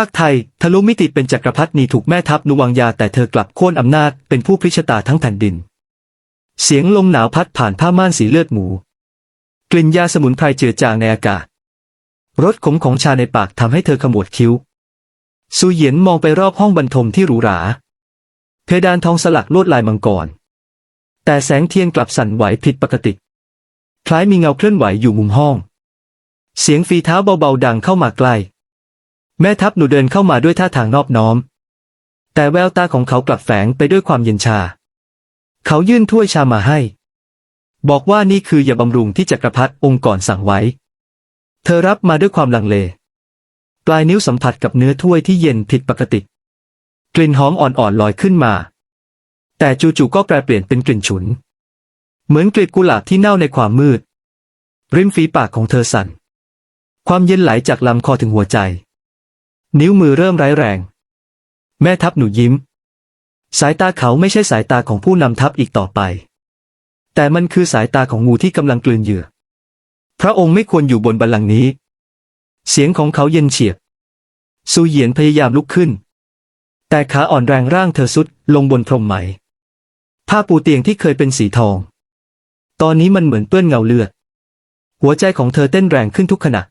าคไทย ทะลุมิติเป็นจักรพรรดินีถูกแม่ทัพนุวังยาแต่เธอกลับโค่นอำนาจเป็นผู้พิชตาทั้งแผ่นดิน เสียงลมหนาวพัดผ่านผ้าม่านสีเลือดหมู กลิ่นยาสมุนไพรเจือจางในอากาศรสขมของชาในปากทำให้เธอขมวดคิ้วซูเหยียนมองไปรอบห้องบรรทมที่หรูหรา เพดานทองสลักลวดลายมังกร แต่แสงเทียนกลับสั่นไหวผิดปกติ คล้ายมีเงาเคลื่อนไหวอยู่มุมห้อง เสียงฝีเท้าเบาๆดังเข้ามาใกล้ แม่ทัพหนูเดินเข้ามาด้วยท่าทางนอบน้อม แต่แววตาของเขากลับแฝงไปด้วยความเย็นชา เขายื่นถ้วยชามาให้ บอกว่านี่คือยาบำรุงที่จักรพรรดิองค์ก่อนสั่งไว้ เธอรับมาด้วยความลังเล ปลายนิ้วสัมผัสกับเนื้อถ้วยที่เย็นผิดปกติ กลิ่นหอมอ่อนๆลอยขึ้นมา แต่จู่ๆก็แปรเปลี่ยนเป็นกลิ่นฉุน เหมือนกลีบกุหลาบที่เน่าในความมืด ริมฝีปากของเธอสั่น ความเย็นไหลจากลำคอถึงหัวใจ นิ้วมือเริ่มร้ายแรง แม่ทัพหนูยิ้ม สายตาเขาไม่ใช่สายตาของผู้นำทัพอีกต่อไป แต่มันคือสายตาของงูที่กำลังกลืนเหยื่อ พระองค์ไม่ควรอยู่บนบัลลังก์นี้ เสียงของเขาเย็นเฉียบซูเหยียนพยายามลุกขึ้น แต่ขาอ่อนแรงร่างเธอสุดลงบนพรมไหม ผ้าปูเตียงที่เคยเป็นสีทอง ตอนนี้มันเหมือนเปื้อนเงาเลือด หัวใจของเธอเต้นแรงขึ้นทุกขณะ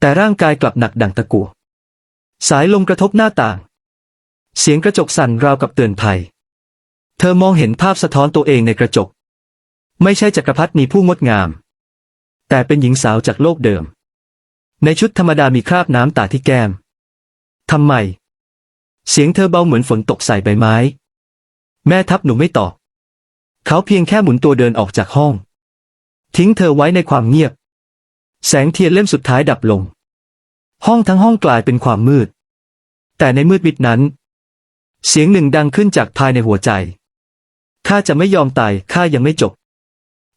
แต่ร่างกายกลับหนักดังตะกั่ว สายลมกระทบหน้าต่าง เสียงกระจกสั่นราวกับเตือนภัย เธอมองเห็นภาพสะท้อนตัวเองในกระจก ไม่ใช่จักรพรรดินีผู้งดงาม แต่เป็นหญิงสาวจากโลกเดิม ในชุดธรรมดามีคราบน้ำตาที่แก้ม ทำไม เสียงเธอเบาเหมือนฝนตกใส่ใบไม้ แม่ทัพหนูไม่ตอบ เขาเพียงแค่หมุนตัวเดินออกจากห้อง ทิ้งเธอไว้ในความเงียบ แสงเทียนเล่มสุดท้ายดับลง ห้องทั้งห้องกลายเป็นความมืด แต่ในมืดมิดนั้น เสียงหนึ่งดังขึ้นจากภายในหัวใจ ข้าจะไม่ยอมตาย ข้ายังไม่จบ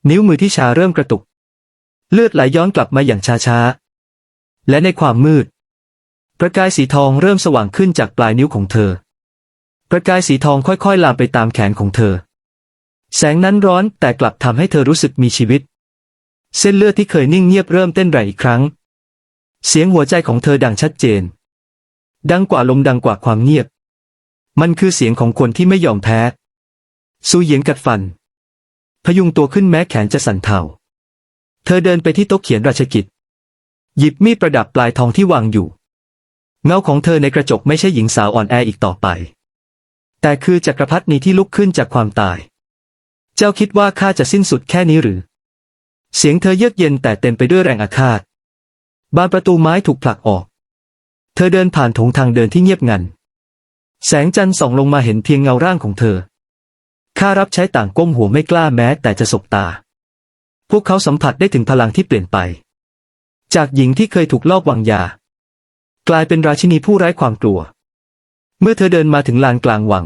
นิ้วมือที่ชาเริ่มกระตุก เลือดไหลย้อนกลับมาอย่างช้าๆ และในความมืด ประกายสีทองเริ่มสว่างขึ้นจากปลายนิ้วของเธอ ประกายสีทองค่อยๆ ลามไปตามแขนของเธอ แสงนั้นร้อนแต่กลับทำให้เธอรู้สึกมีชีวิต เส้นเลือดที่เคยนิ่งเงียบเริ่มเต้นแรงอีกครั้ง เสียงหัวใจของเธอดังชัดเจน ดังกว่าลมดังกว่าความเงียบ มันคือเสียงของคนที่ไม่ยอมแพ้ ซูเหยียนกัดฟัน พยุงตัวขึ้นแม้แขนจะสั่นเทาเธอเดินไปที่โต๊ะเขียนราชกิจ หยิบมีดประดับปลายทองที่วางอยู่ เงาของเธอในกระจกไม่ใช่หญิงสาวอ่อนแออีกต่อไป แต่คือจักรพรรดินีที่ลุกขึ้นจากความตาย เจ้าคิดว่าข้าจะสิ้นสุดแค่นี้หรือ เสียงเธอเยือกเย็นแต่เต็มไปด้วยแรงอาฆาต บานประตูไม้ถูกผลักออก เธอเดินผ่านถงทางเดินที่เงียบงัน แสงจันทร์ส่องลงมาเห็นเพียงเงาร่างของเธอ ข้ารับใช้ต่างก้มหัวไม่กล้าแม้แต่จะสบตา พวกเขาสัมผัสได้ถึงพลังที่เปลี่ยนไป จากหญิงที่เคยถูกลอบวางยา กลายเป็นราชินีผู้ไร้ความกลัว เมื่อเธอเดินมาถึงลานกลางวัง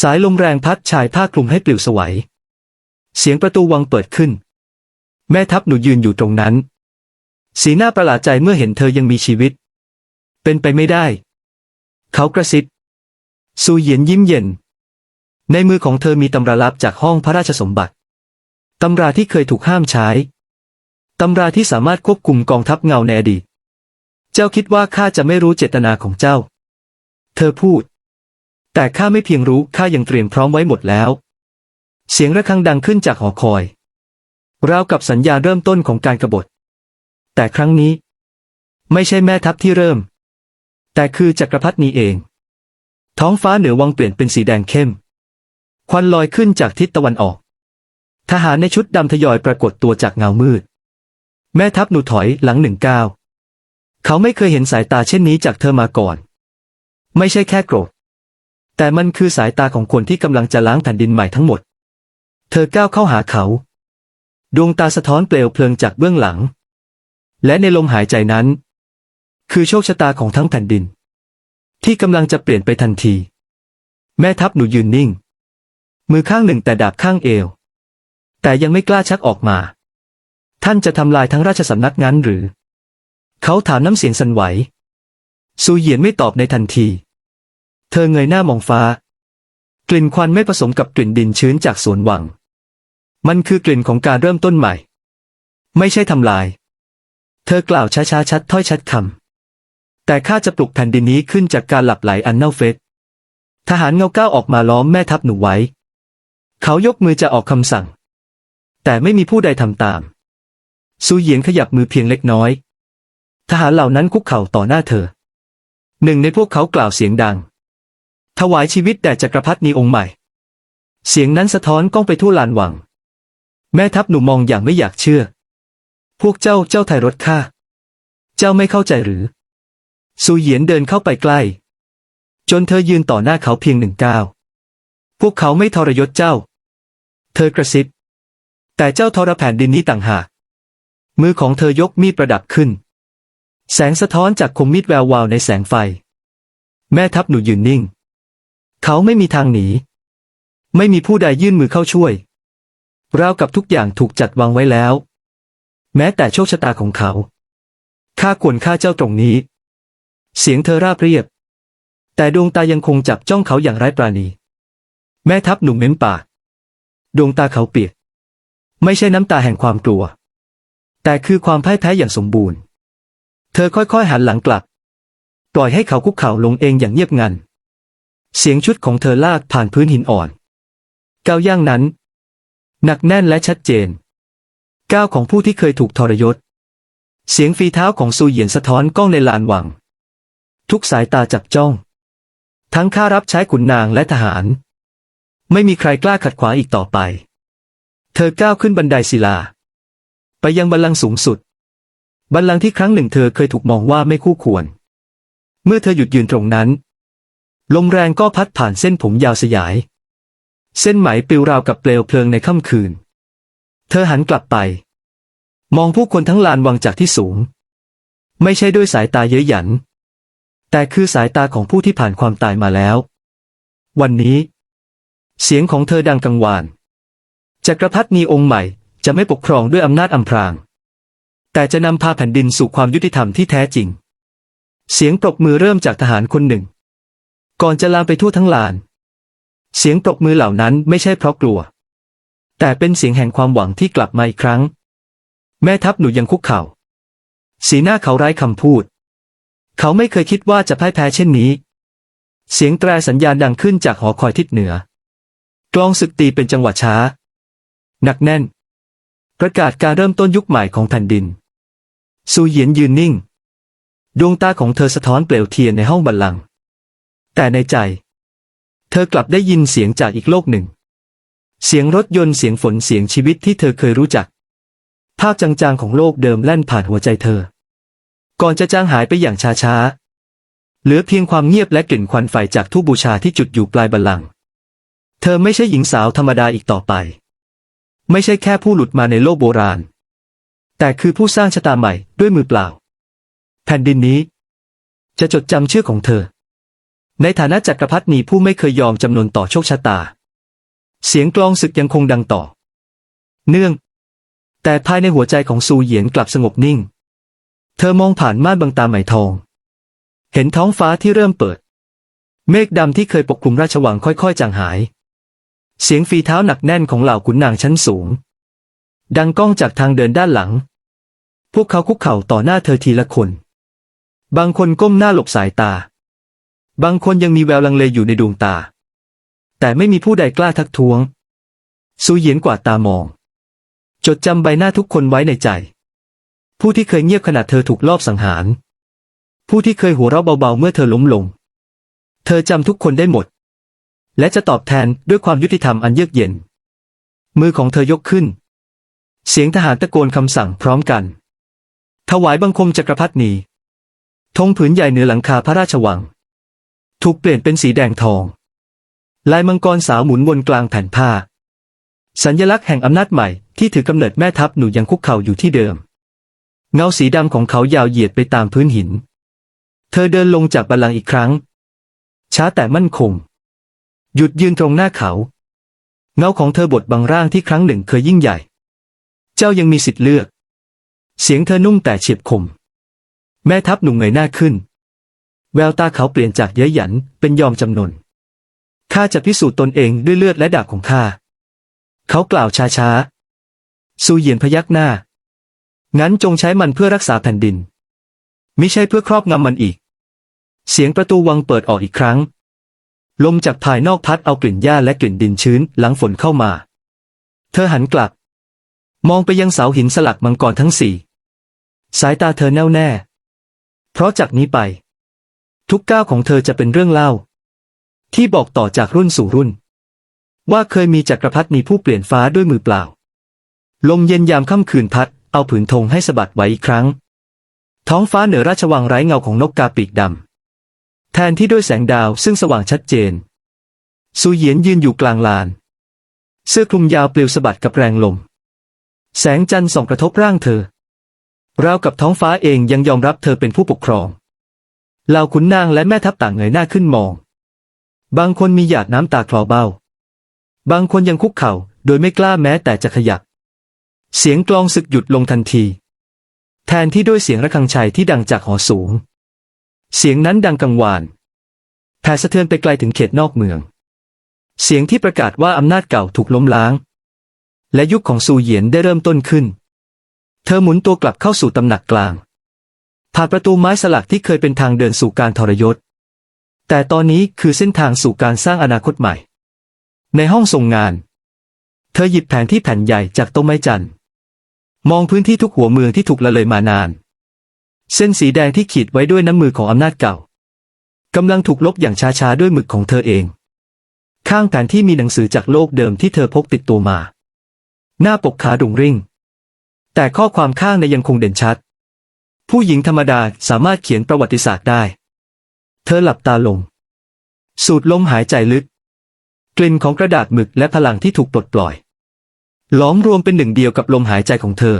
สายลมแรงพัดชายผ้าคลุมให้ปลิวสวัย เสียงประตูวังเปิดขึ้น แม่ทัพหนูยืนอยู่ตรงนั้น สีหน้าประหลาดใจเมื่อเห็นเธอยังมีชีวิต เป็นไปไม่ได้ เขากระซิบซูเหยียนยิ้มเย็น ในมือของเธอมีตำราลับจากห้องพระราชสมบัติ ตำราที่เคยถูกห้ามใช้ ตำราที่สามารถควบคุมกองทัพเงาในอดีต เจ้าคิดว่าข้าจะไม่รู้เจตนาของเจ้า เธอพูด แต่ข้าไม่เพียงรู้ข้ายังเตรียมพร้อมไว้หมดแล้ว เสียงระฆังดังขึ้นจากหอคอยราวกับสัญญาเริ่มต้นของการกบฏ แต่ครั้งนี้ ไม่ใช่แม่ทัพที่เริ่ม แต่คือจักรพรรดินี้เอง ท้องฟ้าเหนือวังเปลี่ยนเป็นสีแดงเข้ม ควันลอยขึ้นจากทิศตะวันออก ทหารในชุดดำทยอยปรากฏตัวจากเงามืด แม่ทัพหนูถอยหลังหนึ่งก้าวเขาไม่เคยเห็นสายตาเช่นนี้จากเธอมาก่อน ไม่ใช่แค่โกรธ แต่มันคือสายตาของคนที่กำลังจะล้างแผ่นดินใหม่ทั้งหมด เธอก้าวเข้าหาเขา ดวงตาสะท้อนเปลวเพลิงจากเบื้องหลัง และในลมหายใจนั้น คือโชคชะตาของทั้งแผ่นดิน ที่กำลังจะเปลี่ยนไปทันที แม่ทัพหนูยืนนิ่ง มือข้างหนึ่งแต่ดาบข้างเอว แต่ยังไม่กล้าชักออกมา ท่านจะทำลายทั้งราชสำนักงั้นหรือ เขาถามน้ำเสียงสั่นไหวซูเหยียนไม่ตอบในทันที เธอเงยหน้ามองฟ้า กลิ่นควันไม่ผสมกับกลิ่นดินชื้นจากสวนหวัง มันคือกลิ่นของการเริ่มต้นใหม่ ไม่ใช่ทำลาย เธอกล่าวช้าๆชัดถ้อยชัดคแต่ข้าจะปลุกแผ่นดินนี้ขึ้นจากการหลับไหลอันเน่าเฟะทหารเงาก้าวออกมาล้อมแม่ทัพหนูไว้ เขายกมือจะออกคำสั่ง แต่ไม่มีผู้ใดทำตาม ซูเหยียนขยับมือเพียงเล็กน้อย ทหารเหล่านั้นคุกเข่าต่อหน้าเธอ หนึ่งในพวกเขากล่าวเสียงดัง ถวายชีวิตแด่จักรพรรดินีองค์ใหม่ เสียงนั้นสะท้อนก้องไปทั่วลานวัง แม่ทัพหนูมองอย่างไม่อยากเชื่อ พวกเจ้าเจ้าไทยรถข้า เจ้าไม่เข้าใจหรือ ซูเหยียนเดินเข้าไปใกล้ จนเธอยืนต่อหน้าเขาเพียงหนึ่งก้าว พวกเขาไม่ทรยศเจ้า เธอกระซิบ แต่เจ้าทรแผ่นดินนี้ต่างหาก มือของเธอยกมีดประดับขึ้น แสงสะท้อนจากคมมีดแวววาวในแสงไฟ แม่ทัพหนูยืนนิ่ง เขาไม่มีทางหนี ไม่มีผู้ใดยื่นมือเข้าช่วยราวกับทุกอย่างถูกจัดวางไว้แล้ว แม้แต่โชคชะตาของเขา ข้าควรฆ่าเจ้าตรงนี้ เสียงเธอราบเรียบ แต่ดวงตายังคงจับจ้องเขาอย่างไร้ปราณี แม่ทัพหนุ่มเม้มปาก ดวงตาเขาเปียก ไม่ใช่น้ำตาแห่งความกลัว แต่คือความพ่ายแพ้อย่างสมบูรณ์ เธอค่อยๆหันหลังกลับ ปล่อยให้เขาคุกเข่าลงเองอย่างเงียบงัน เสียงชุดของเธอลากผ่านพื้นหินอ่อน เก้าย่างนั้น หนักแน่นและชัดเจน ก้าวของผู้ที่เคยถูกทรยศ เสียงฝีเท้าของซูเหยียนสะท้อนกล้องในลานวัง ทุกสายตาจับจ้อง ทั้งข้ารับใช้ขุนนางและทหาร ไม่มีใครกล้าขัดขวางอีกต่อไป เธอก้าวขึ้นบันไดศิลา ไปยังบัลลังก์สูงสุด บัลลังก์ที่ครั้งหนึ่งเธอเคยถูกมองว่าไม่คู่ควร เมื่อเธอหยุดยืนตรงนั้น ลมแรงก็พัดผ่านเส้นผมยาวสยาย เส้นไหมปลิวราวกับเปลวเพลิงในค่ำคืน เธอหันกลับไป มองผู้คนทั้งลานวังจากที่สูง ไม่ใช่ด้วยสายตาเย้ยหยัน แต่คือสายตาของผู้ที่ผ่านความตายมาแล้ว วันนี้ เสียงของเธอดังกังวานจักรพรรดินีองค์ใหม่จะไม่ปกครองด้วยอำนาจอำพราง แต่จะนำพาแผ่นดินสู่ความยุติธรรมที่แท้จริง เสียงปรบมือเริ่มจากทหารคนหนึ่ง ก่อนจะลามไปทั่วทั้งลาน เสียงปรบมือเหล่านั้นไม่ใช่เพราะกลัว แต่เป็นเสียงแห่งความหวังที่กลับมาอีกครั้ง แม่ทัพหนูยังคุกเข่า สีหน้าเขาไร้คำพูด เขาไม่เคยคิดว่าจะพ่ายแพ้เช่นนี้ เสียงแตรสัญญาณดังขึ้นจากหอคอยทิศเหนือ กลองศึกตีเป็นจังหวะช้า หนักแน่น ประกาศการเริ่มต้นยุคใหม่ของแผ่นดิน ซูเหยียนยืนนิ่ง ดวงตาของเธอสะท้อนเปลวเทียนในห้องบัลลังก์แต่ในใจ เธอกลับได้ยินเสียงจากอีกโลกหนึ่ง เสียงรถยนต์เสียงฝนเสียงชีวิตที่เธอเคยรู้จัก ภาพจางๆของโลกเดิมแล่นผ่านหัวใจเธอ ก่อนจะจางหายไปอย่างช้าๆ เหลือเพียงความเงียบและกลิ่นควันไฟจากทูบบูชาที่จุดอยู่ปลายบัลลังก์เธอไม่ใช่หญิงสาวธรรมดาอีกต่อไป ไม่ใช่แค่ผู้หลุดมาในโลกโบราณ แต่คือผู้สร้างชะตาใหม่ด้วยมือเปล่า แผ่นดินนี้ จะจดจำชื่อของเธอ ในฐานะจักรพรรดินีผู้ไม่เคยยอมจำนนต่อโชคชะตา เสียงกลองศึกยังคงดังต่อ เนื่อง แต่ภายในหัวใจของซูเหยียนกลับสงบนิ่ง เธอมองผ่านม่านบางตาไหมทอง เห็นท้องฟ้าที่เริ่มเปิด เมฆดำที่เคยปกคลุมราชวังค่อยๆจางหาย เสียงฝีเท้าหนักแน่นของเหล่าขุนนางชั้นสูง ดังก้องจากทางเดินด้านหลัง พวกเขาคุกเข่าต่อหน้าเธอทีละคน บางคนก้มหน้าหลบสายตา บางคนยังมีแววลังเลอยู่ในดวงตา แต่ไม่มีผู้ใดกล้าทักท้วง ซูเหยียนกว่าตามอง จดจำใบหน้าทุกคนไว้ในใจ ผู้ที่เคยเงียบขณะเธอถูกลอบสังหาร ผู้ที่เคยหัวเราะเบาๆเมื่อเธอล้มลง เธอจำทุกคนได้หมด และจะตอบแทนด้วยความยุติธรรมอันเยือกเย็น มือของเธอยกขึ้น เสียงทหารตะโกนคำสั่งพร้อมกัน ถวายบังคมจักรพรรดินีธงผืนใหญ่เหนือหลังคาพระราชวัง ถูกเปลี่ยนเป็นสีแดงทอง ลายมังกรสาวหมุนวนกลางแผ่นผ้า สัญญลักษณ์แห่งอำนาจใหม่ที่ถือกำเนิดแม่ทัพหนูยังคุกเข่าอยู่ที่เดิม เงาสีดำของเขายาวเหยียดไปตามพื้นหิน เธอเดินลงจากบัลลังก์อีกครั้ง ช้าแต่มั่นคง หยุดยืนตรงหน้าเขา เงาของเธอบดบางร่างที่ครั้งหนึ่งเคยยิ่งใหญ่ เจ้ายังมีสิทธิ์เลือก เสียงเธอนุ่มแต่เฉียบคม แม่ทัพหนุ่มเงยหน้าขึ้น แววตาเขาเปลี่ยนจากเย้ยหยันเป็นยอมจำนน ข้าจะพิสูจน์ตนเองด้วยเลือดและดาบของข้า เขากล่าวช้าๆซูเหยียนพยักหน้า งั้นจงใช้มันเพื่อรักษาแผ่นดินมิใช่เพื่อครอบงำมันอีก เสียงประตูวังเปิดออกอีกครั้ง ลมจากภายนอกพัดเอากลิ่นหญ้าและกลิ่นดินชื้นหลังฝนเข้ามา เธอหันกลับ มองไปยังเสาหินสลักมังกรทั้งสี่ สายตาเธอแน่วแน่ เพราะจากนี้ไป ทุกก้าวของเธอจะเป็นเรื่องเล่า ที่บอกต่อจากรุ่นสู่รุ่น ว่าเคยมีจักรพรรดินีผู้เปลี่ยนฟ้าด้วยมือเปล่า ลมเย็นยามค่ำคืนพัด เอาผืนธงให้สะบัดไหวอีกครั้ง ท้องฟ้าเหนือราชวังไร้เงาของนกกาปีกดำแทนที่ด้วยแสงดาวซึ่งสว่างชัดเจนซูเหยียนยืนอยู่กลางลาน เสื้อคลุมยาวปลิวสะบัดกับแรงลม แสงจันทร์ส่องกระทบร่างเธอราวกับท้องฟ้าเองยังยอมรับเธอเป็นผู้ปกครองเหล่าขุนนางและแม่ทัพต่างเงยหน้าขึ้นมอง บางคนมีหยาดน้ำตาคลอเบ้า บางคนยังคุกเข่า โดยไม่กล้าแม้แต่จะขยับ เสียงกลองศึกหยุดลงทันที แทนที่ด้วยเสียงระฆังชัยที่ดังจากหอสูง เสียงนั้นดังกังวานแผ่สะเทือนไปไกลถึงเขตนอกเมือง เสียงที่ประกาศว่าอำนาจเก่าถูกล้มล้าง และยุคของซูเหยียนได้เริ่มต้นขึ้น เธอหมุนตัวกลับเข้าสู่ตำหนักกลาง ผ่านประตูไม้สลักที่เคยเป็นทางเดินสู่การทรยศ แต่ตอนนี้คือเส้นทางสู่การสร้างอนาคตใหม่ ในห้องทรงงาน เธอหยิบแผนที่แผ่นใหญ่จากต้นไม้จันทร์มองพื้นที่ทุกหัวเมืองที่ถูกละเลยมานาน เส้นสีแดงที่ขีดไว้ด้วยน้ำมือของอำนาจเก่ากำลังถูกลบอย่างช้าๆด้วยหมึกของเธอเอง ข้างแผนที่มีหนังสือจากโลกเดิมที่เธอพกติดตัวมา หน้าปกขาดุงริ่ง แต่ข้อความข้างในยังคงเด่นชัด ผู้หญิงธรรมดาสามารถเขียนประวัติศาสตร์ได้ เธอหลับตาลง สูดลมหายใจลึก กลิ่นของกระดาษหมึกและพลังที่ถูกปลดปล่อย ล้อมรวมเป็นหนึ่งเดียวกับลมหายใจของเธอ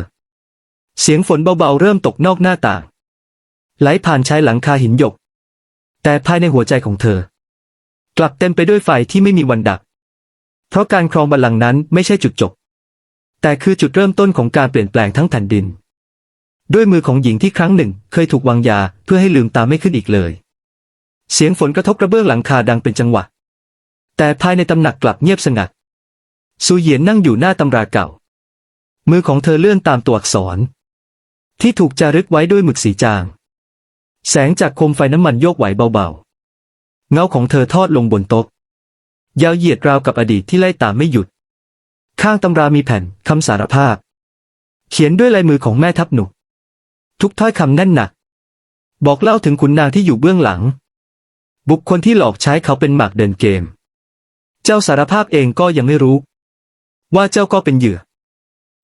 เสียงฝนเบาๆเริ่มตกนอกหน้าต่าง ไหลผ่านชายหลังคาหินหยก แต่ภายในหัวใจของเธอ กลับเต็มไปด้วยไฟที่ไม่มีวันดับ เพราะการครองบัลลังก์นั้นไม่ใช่จุดจบ แต่คือจุดเริ่มต้นของการเปลี่ยนแปลงทั้งแผ่นดิน ด้วยมือของหญิงที่ครั้งหนึ่งเคยถูกวางยาเพื่อให้ลืมตาไม่ขึ้นอีกเลย เสียงฝนกระทบกระเบื้องหลังคาดังเป็นจังหวะ แต่ภายในตำหนักกลับเงียบสงัดซูเหยียนนั่งอยู่หน้าตำราเก่า มือของเธอเลื่อนตามตัวอักษร ที่ถูกจารึกไว้ด้วยหมึกสีจาง แสงจากโคมไฟน้ำมันโยกไหวเบาๆ เงาของเธอทอดลงบนโต๊ะยาวเหยียดราวกับอดีตที่ไล่ตามไม่หยุด ข้างตำรามีแผ่นคำสารภาพ เขียนด้วยลายมือของแม่ทัพหนุกทุกถ้อยคำแน่นหนัก บอกเล่าถึงขุนนางที่อยู่เบื้องหลัง บุคคลที่หลอกใช้เขาเป็นหมากเดินเกม เจ้าสารภาพเองก็ยังไม่รู้ ว่าเจ้าก็เป็นเหยื่อ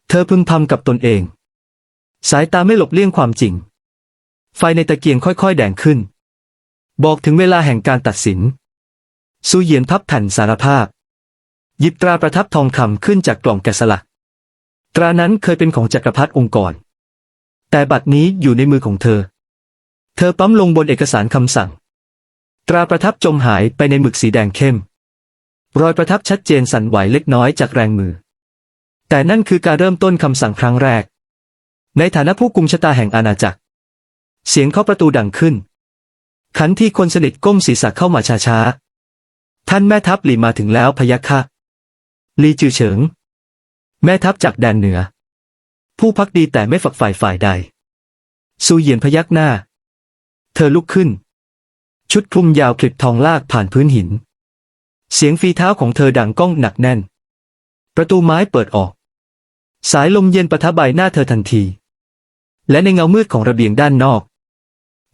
เธอพึมพำกับตนเอง สายตาไม่หลบเลี่ยงความจริง ไฟในตะเกียงค่อยๆ แดงขึ้น บอกถึงเวลาแห่งการตัดสินซูเหยียนพับแผ่นสารภาพ หยิบตราประทับทองคำขึ้นจากกล่องแกะสลัก ตรานั้นเคยเป็นของจักรพรรดิองค์กร แต่บัดนี้อยู่ในมือของเธอ เธอปั๊มลงบนเอกสารคำสั่ง ตราประทับจมหายไปในหมึกสีแดงเข้ม รอยประทับชัดเจนสั่นไหวเล็กน้อยจากแรงมือ แต่นั่นคือการเริ่มต้นคำสั่งครั้งแรก ในฐานะผู้กุมชะตาแห่งอาณาจักร เสียงเคาะประตูดังขึ้น ขันที่คนสนิทก้มศีรษะเข้ามาช้าๆ ท่านแม่ทัพหลีมาถึงแล้วพยัคฆะลีจือเฉิง แม่ทัพจากแดนเหนือ ผู้พักดีแต่ไม่ฝักฝ่ายฝ่ายใด ซูเหยียนพยักหน้า เธอลุกขึ้น ชุดคลุมยาวคลิปทองลากผ่านพื้นหิน เสียงฝีเท้าของเธอดังก้องหนักแน่น ประตูไม้เปิดออก สายลมเย็นประทะใบหน้าเธอทันที และในเงามืดของระเบียงด้านนอก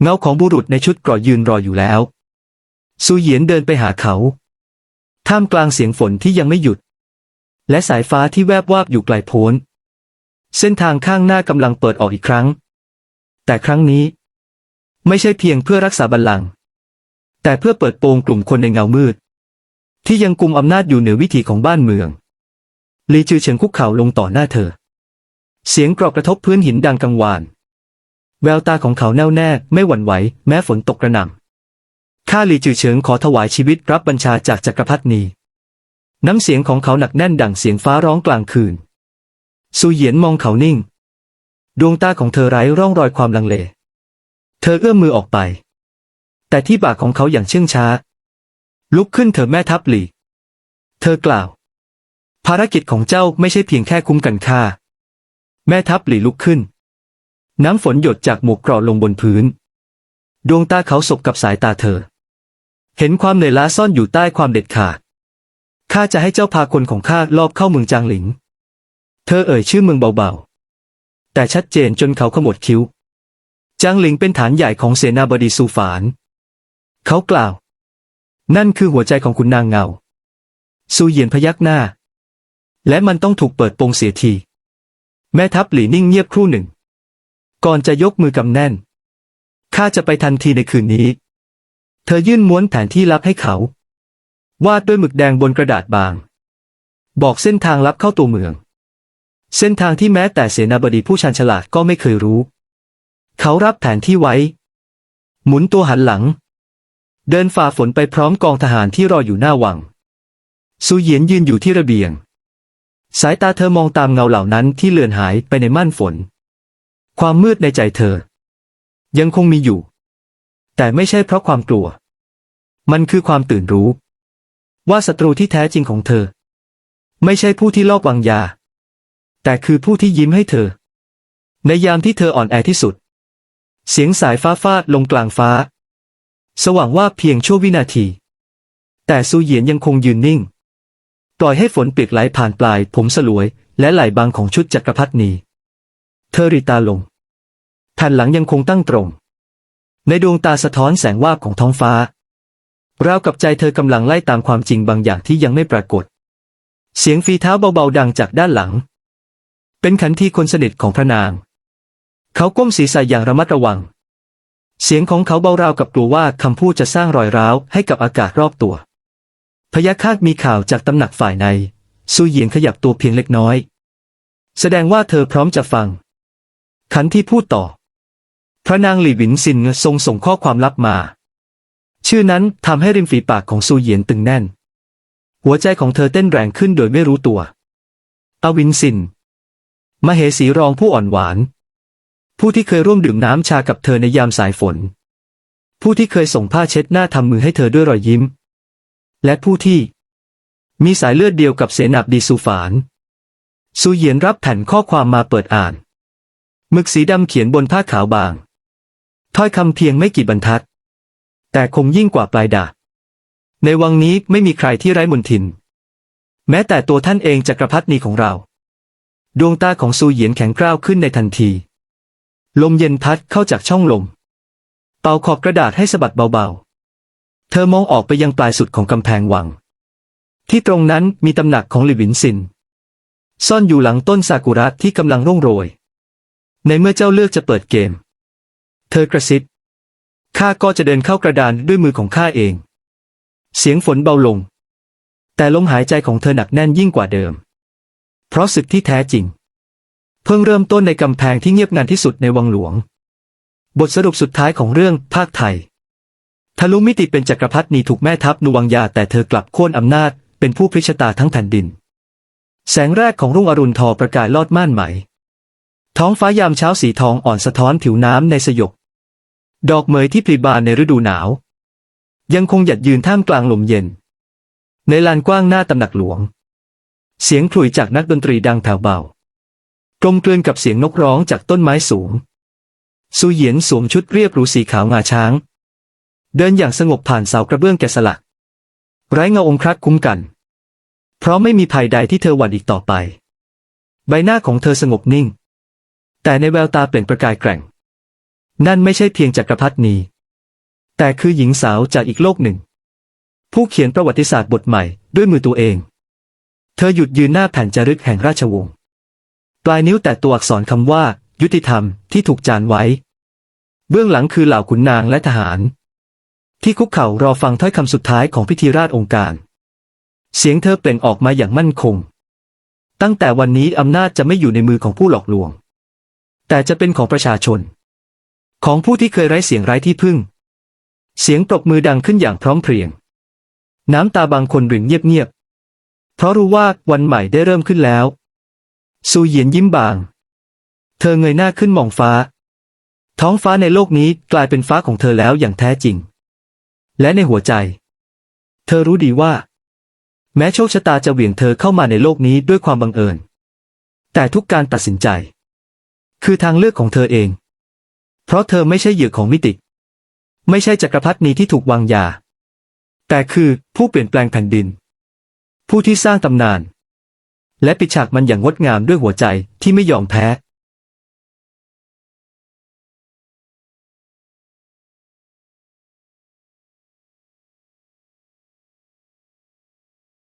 เงาของบุรุษในชุดเกราะยืนรออยู่แล้ว ซูเหยียนเดินไปหาเขา ท่ามกลางเสียงฝนที่ยังไม่หยุด และสายฟ้าที่แวบวาบอยู่ไกลโพ้น เส้นทางข้างหน้ากำลังเปิดออกอีกครั้ง แต่ครั้งนี้ ไม่ใช่เพียงเพื่อรักษาบัลลังก์ แต่เพื่อเปิดโปงกลุ่มคนในเงามืด ที่ยังกุมอำนาจอยู่เหนือวิถีของบ้านเมืองลีจือเฉิงคุกเข่าลงต่อหน้าเธอ เสียงกรอบกระทบพื้นหินดังกังวาน แววตาของเขาแน่วแน่ไม่หวั่นไหว แม้ฝนตกกระหน่ำข้าลีจือเฉิงขอถวายชีวิตรับบัญชาจากจักรพรรดินีน้ำเสียงของเขาหนักแน่นดังเสียงฟ้าร้องกลางคืนซูเหยียนมองเขานิ่ง ดวงตาของเธอไร้ร่องรอยความลังเล เธอเอื้อมมือออกไป แต่ที่ปากของเขาอย่างเชื่องช้า ลุกขึ้นเถอะแม่ทัพหลี เธอกล่าว ภารกิจของเจ้าไม่ใช่เพียงแค่คุ้มกันข้าแม่ทัพหลีลุกขึ้น น้ำฝนหยดจากหมวกเกราะลงบนพื้น ดวงตาเขาสบกับสายตาเธอ เห็นความเหนื่อยล้าซ่อนอยู่ใต้ความเด็ดขาด ข้าจะให้เจ้าพาคนของข้าลอบเข้าเมืองจางหลิง เธอเอ่ยชื่อเมืองเบาๆ แต่ชัดเจนจนเขาขมวดคิ้วจางหลิงเป็นฐานใหญ่ของเสนาบดีซูฝาน เขากล่าว นั่นคือหัวใจของคุณนางเงาซูเหยียนพยักหน้า และมันต้องถูกเปิดโปงเสียที แม่ทัพหลี่นิ่งเงียบครู่หนึ่ง ก่อนจะยกมือกำแน่น ข้าจะไปทันทีในคืนนี้ เธอยื่นม้วนแผนที่ลับให้เขา วาดด้วยหมึกแดงบนกระดาษบาง บอกเส้นทางลับเข้าตัวเมือง เส้นทางที่แม้แต่เสนาบดีผู้ชันฉลาดก็ไม่เคยรู้ เขารับแผนที่ไว้ หมุนตัวหันหลัง เดินฝ่าฝนไปพร้อมกองทหารที่รออยู่หน้าวัง ซูเหยียนยืนอยู่ที่ระเบียง สายตาเธอมองตามเงาเหล่านั้นที่เลือนหายไปในม่านฝน ความมืดในใจเธอ ยังคงมีอยู่ แต่ไม่ใช่เพราะความกลัว มันคือความตื่นรู้ ว่าศัตรูที่แท้จริงของเธอ ไม่ใช่ผู้ที่ลอบวางยา แต่คือผู้ที่ยิ้มให้เธอ ในยามที่เธออ่อนแอที่สุด เสียงสายฟ้าฟาดลงกลางฟ้า สว่างว่าเพียงชั่ววินาที แต่ซูเหยียนยังคงยืนนิ่ง ปล่อยให้ฝนเปียกไหลผ่านปลาย ผมสลวย และไหล่บางของชุดจักรพรรดินีเธอรีตาลงแผ่นหลังยังคงตั้งตรง ในดวงตาสะท้อนแสงวาบของท้องฟ้า ราวกับใจเธอกำลังไล่ตามความจริงบางอย่างที่ยังไม่ปรากฏ เสียงฝีเท้าเบาๆดังจากด้านหลัง เป็นขันทีคนสนิทของพระนาง เขาก้มศีรษะอย่างระมัดระวัง เสียงของเขาเบาราวกับกลัวว่าคำพูดจะสร้างรอยร้าวให้กับอากาศรอบตัว พยาคาตมีข่าวจากตำหนักฝ่ายในซูเหยียนขยับตัวเพียงเล็กน้อย แสดงว่าเธอพร้อมจะฟัง ขันที่พูดต่อ พระนางหลี่หวินซินทรงส่งข้อความลับมา ชื่อนั้นทำให้ริมฝีปากของซูเหยียนตึงแน่น หัวใจของเธอเต้นแรงขึ้นโดยไม่รู้ตัว อวินซิน มเหสีรองผู้อ่อนหวาน ผู้ที่เคยร่วมดื่มน้ำชากับเธอในยามสายฝน ผู้ที่เคยส่งผ้าเช็ดหน้าทำมือให้เธอด้วยรอยยิ้ม และผู้ที่ มีสายเลือดเดียวกับเสนาบดีซูฝาน ซูเหยียนรับแผ่นข้อความมาเปิดอ่านหมึกสีดำเขียนบนผ้าขาวบาง ถ้อยคำเพียงไม่กี่บรรทัด แต่คมยิ่งกว่าปลายดาบในวังนี้ไม่มีใครที่ไร้มนทิน แม้แต่ตัวท่านเองจักรพรรดินีของเรา ดวงตาของซูเหยียนแข็งกร้าวขึ้นในทันที ลมเย็นพัดเข้าจากช่องลม เป่าขอบกระดาษให้สะบัดเบาๆ เธอมองออกไปยังปลายสุดของกำแพงวัง ที่ตรงนั้นมีตำหนักของหลิวินซิน ซ่อนอยู่หลังต้นซากุระที่กำลังร่วงโรย ในเมื่อเจ้าเลือกจะเปิดเกม เธอกระซิบข้าก็จะเดินเข้ากระดานด้วยมือของข้าเอง เสียงฝนเบาลง แต่ลมหายใจของเธอหนักแน่นยิ่งกว่าเดิม เพราะศึกที่แท้จริง เพิ่งเริ่มต้นในกำแพงที่เงียบงันที่สุดในวังหลวง บทสรุปสุดท้ายของเรื่องภาคไทย ทะลุมิติเป็นจักรพรรดินีถูกแม่ทัพนวังยาแต่เธอกลับโค่นอำนาจ เป็นผู้พลิชตาทั้งแผ่นดิน แสงแรกของรุ่งอรุณทอประกายลอดม่านไหม ท้องฟ้ายามเช้าสีทองอ่อนสะท้อนผิวน้ำในสยบดอกเหมยที่ปลิบานในฤดูหนาว ยังคงหยัดยืนท่ามกลางลมเย็น ในลานกว้างหน้าตำหนักหลวง เสียงขลุ่ยจากนักดนตรีดังแผ่วเบา กลมกลืนกับเสียงนกร้องจากต้นไม้สูงซูเหยียนสวมชุดเรียบหรูสีขาวงาช้าง เดินอย่างสงบผ่านเสากระเบื้องแกะสลัก ไร้เงาองครักคุ้มกัน เพราะไม่มีภัยใดที่เธอหวั่นอีกต่อไป ใบหน้าของเธอสงบนิ่ง แต่ในแววตาเปล่งประกายแกร่ง นั่นไม่ใช่เพียงจักรพรรดินี แต่คือหญิงสาวจากอีกโลกหนึ่ง ผู้เขียนประวัติศาสตร์บทใหม่ด้วยมือตัวเอง เธอหยุดยืนหน้าแผ่นจารึกแห่งราชวงศ์ ปลายนิ้วแตะตัวอักษรคำว่า ยุติธรรมที่ถูกจานไว้ เบื้องหลังคือเหล่าขุนนางและทหาร ที่คุกเข่ารอฟังถ้อยคำสุดท้ายของพิธีราชองค์การ เสียงเธอเปล่งออกมาอย่างมั่นคง ตั้งแต่วันนี้อำนาจจะไม่อยู่ในมือของผู้หลอกลวง แต่จะเป็นของประชาชน ของผู้ที่เคยไร้เสียงไร้ที่พึ่ง เสียงปรบมือดังขึ้นอย่างพร้อมเพรียง น้ำตาบางคนรินเงียบๆเพราะรู้ว่าวันใหม่ได้เริ่มขึ้นแล้ว ซูเหยียนยิ้มบาง เธอเงยหน้าขึ้นมองฟ้า ท้องฟ้าในโลกนี้กลายเป็นฟ้าของเธอแล้วอย่างแท้จริง และในหัวใจ เธอรู้ดีว่า แม้โชคชะตาจะเหวี่ยงเธอเข้ามาในโลกนี้ด้วยความบังเอิญ แต่ทุกการตัดสินใจ คือทางเลือกของเธอเอง เพราะเธอไม่ใช่เหยื่อของมิติ ไม่ใช่จักรพรรดินีที่ถูกวางยา แต่คือผู้เปลี่ยนแปลงแผ่นดิน ผู้ที่สร้างตำนาน และปิดฉากมันอย่างงดงามด้วยหัวใจที่ไม่ยอมแพ้